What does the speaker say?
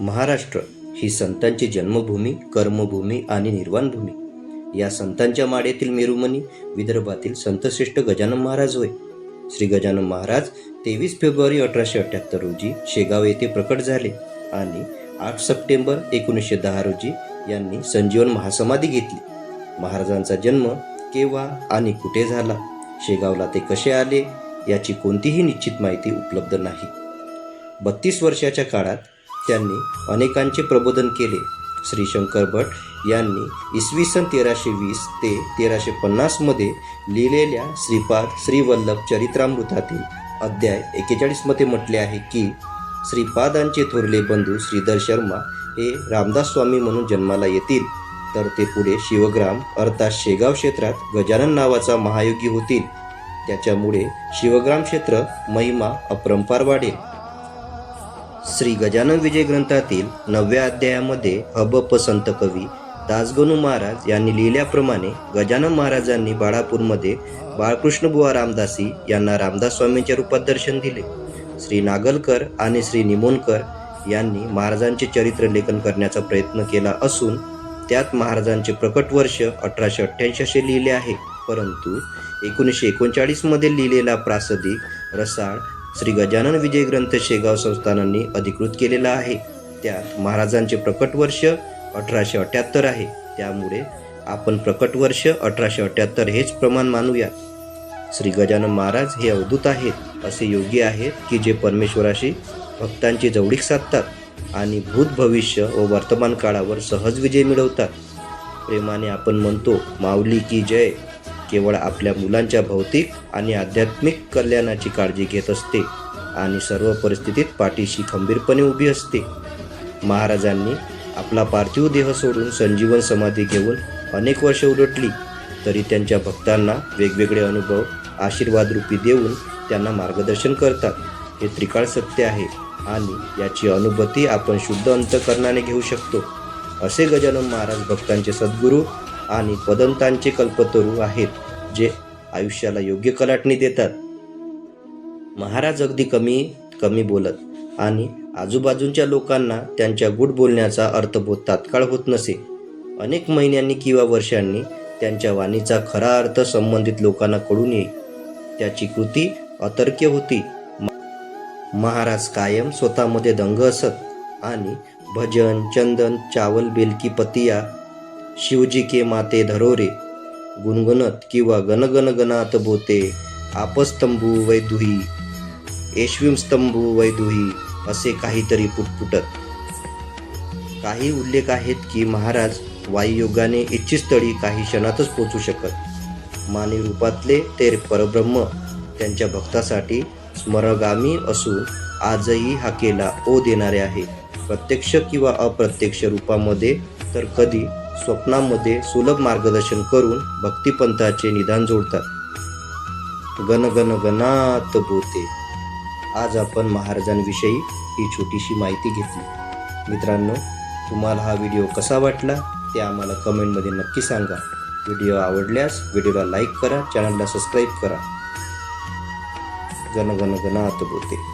महाराष्ट्र ही संतांची जन्मभूमी कर्मभूमी आणि निर्वाणभूमी. या संतांच्या माड्यातील मेरुमणी विदर्भातील संतश्रेष्ठ गजानन महाराज होय. श्री गजानन महाराज तेवीस फेब्रुवारी अठराशे अठ्ठ्याहत्तर रोजी शेगाव येथे प्रकट झाले आणि आठ सप्टेंबर एकोणीसशे दहा रोजी यांनी संजीवन महासमाधी घेतली. महाराजांचा जन्म केव्हा आणि कुठे झाला शेगावला ते कसे आले याची कोणतीही निश्चित माहिती उपलब्ध नाही. बत्तीस वर्षाच्या काळात त्यांनी अनेकांचे प्रबोधन केले. श्री शंकर भट यांनी इसवी सन तेराशे वीस ते तेराशे पन्नासमध्ये लिहिलेल्या श्रीपाद श्रीवल्लभ चरित्रामृतातील अध्याय एकेचाळीसमध्ये म्हटले आहे की श्रीपादांचे थोरले बंधू श्रीधर शर्मा हे रामदास स्वामी म्हणून जन्माला येतील. तर ते पुढे शिवग्राम अर्थात शेगाव क्षेत्रात गजानन नावाचा महायोगी होतील. त्याच्यामुळे शिवग्राम क्षेत्र महिमा अपरंपार वाढेल. श्री गजानन विजय ग्रंथातील नवव्या अध्यायामध्ये हबप संत कवी दासगणू महाराज यांनी लिहिल्याप्रमाणे गजानन महाराजांनी बाळापूरमध्ये बाळकृष्ण बुवा रामदासी यांना रामदास स्वामींच्या रूपात दर्शन दिले. श्री नागलकर आणि श्री निमोनकर यांनी महाराजांचे चरित्र लेखन करण्याचा प्रयत्न केला असून त्यात महाराजांचे प्रकट वर्ष अठराशे अठ्ठ्याऐंशी असे लिहिले आहे. परंतु एकोणीसशे एकोणचाळीसमध्ये लिहिलेला प्रासदिक रसाळ श्री गजानन विजय ग्रंथ शेगाव संस्थानांनी अधिकृत केलेला आहे. त्यात महाराजांचे प्रकट वर्ष अठराशे अठ्याहत्तर आहे. त्यामुळे आपण प्रकट वर्ष अठराशे अठ्याहत्तर हेच प्रमाण मानूया. श्री गजानन महाराज हे अवधूत आहेत असे योगी आहेत की जे परमेश्वराशी भक्तांची जवळीक साधतात आणि भूत भविष्य व वर्तमान काळावर सहज विजय मिळवतात. प्रेमाने आपण म्हणतो माऊली की जय. केवळ आपल्या मुलांच्या भौतिक आणि आध्यात्मिक कल्याणाची काळजी घेत असते आणि सर्व परिस्थितीत पाठीशी खंबीरपणे उभी असते. महाराजांनी आपला पार्थिव देह सोडून संजीवन समाधी घेऊन अनेक वर्ष उलटली तरी त्यांच्या भक्तांना वेगवेगळे अनुभव आशीर्वाद रूपी देऊन त्यांना मार्गदर्शन करतात. हे त्रिकाळ सत्य आहे आणि याची अनुभूती आपण शुद्ध अंतकरणाने घेऊ शकतो. असे गजानन महाराज भक्तांचे सद्गुरू आणि पदंतांचे कल्पतरू आहेत. जे आयुष्याला योग्य कलाटणी देतात. महाराज अगदी कमी कमी बोलत आणि आजूबाजूच्या लोकांना त्यांच्या गुड बोलण्याचा अर्थबोध तात्काळ होत नसे. अनेक महिन्यांनी किंवा वर्षांनी त्यांच्या वाणीचा खरा अर्थ संबंधित लोकांना कळून येई. त्याची कृती अतर्क्य होती. महाराज कायम स्वतःमध्ये दंग असत आणि भजन चंदन चावल बेलकी पतिया शिवजी के माते धरोरे गुणगुणत किंवा गणगण गणात बोते आपस्तंभू वैदुही येशविम स्तंभू वैदुही असे काहीतरी पुटपुटत. काही उल्लेख आहेत की महाराज वायुयोगाने इच्छितस्थळी काही क्षणातच पोचू शकत. मानवी रूपातले ते परब्रह्म त्यांच्या भक्तासाठी स्मरगामी असून आजही हाकेला ओ देणारे आहे. प्रत्यक्ष किंवा अप्रत्यक्ष रूपामध्ये तर कधी स्वप्नामध्ये सुलभ मार्गदर्शन करून भक्तिपंथाचे निदान जोडतात. गण गण गणात बोते. आज आपण महाराजांविषयी ही छोटीशी माहिती घेतली. मित्रांनो तुम्हाला हा व्हिडिओ कसा वाटला ते आम्हाला कमेंटमध्ये नक्की सांगा. व्हिडिओ आवडल्यास व्हिडिओला लाईक करा चॅनलला सबस्क्राईब करा. गणगण गणात बोते.